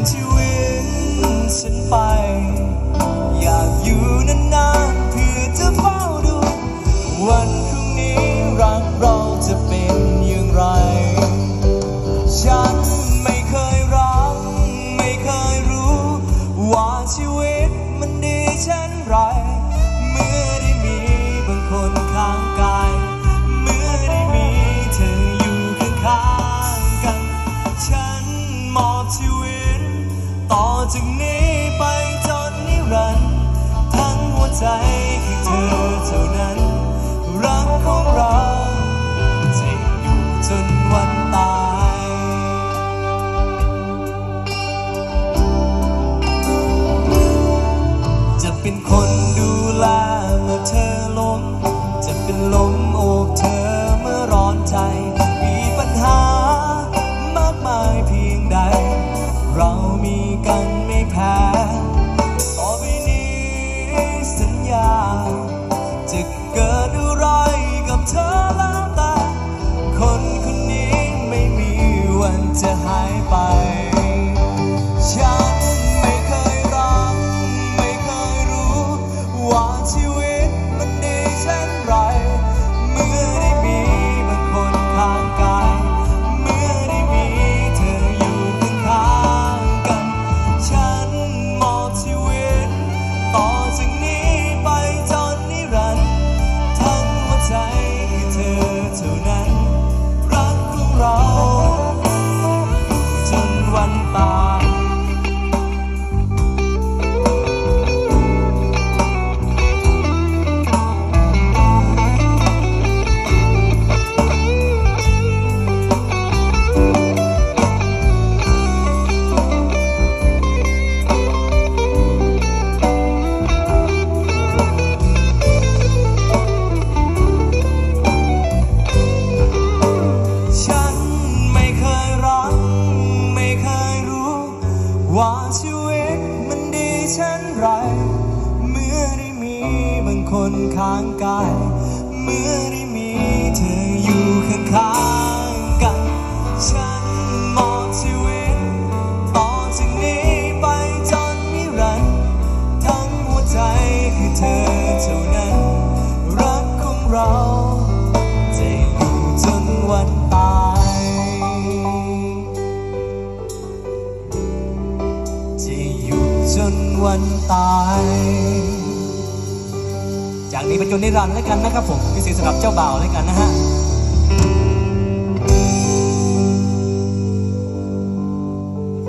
นชีวิตฉันไป อยากอยู่นั้น จากนี้ไปจนนิรันดร์ทั้งหัวใจคือเธอเท่านั้น รักของเราจะอยู่จนวันตายจะเป็นคน จ ช่นไร เมื่อได้มีบางคนข้างกาย เมื่อได้มีเธออยู่ข้างๆกัน ฉันมอบชีวิตต่อจากนี้ไปจนนิรันดร์ทั้งหัวใจคือเธอเท่านั้น รักของเราจะอยู่จนวันตายจะอยู่ จนวันตาย จากนี้ไปจนนิรันดร์แล้วกันนะครับผมพิเศษสำหรับเจ้าบ่าวแล้วกันนะฮะ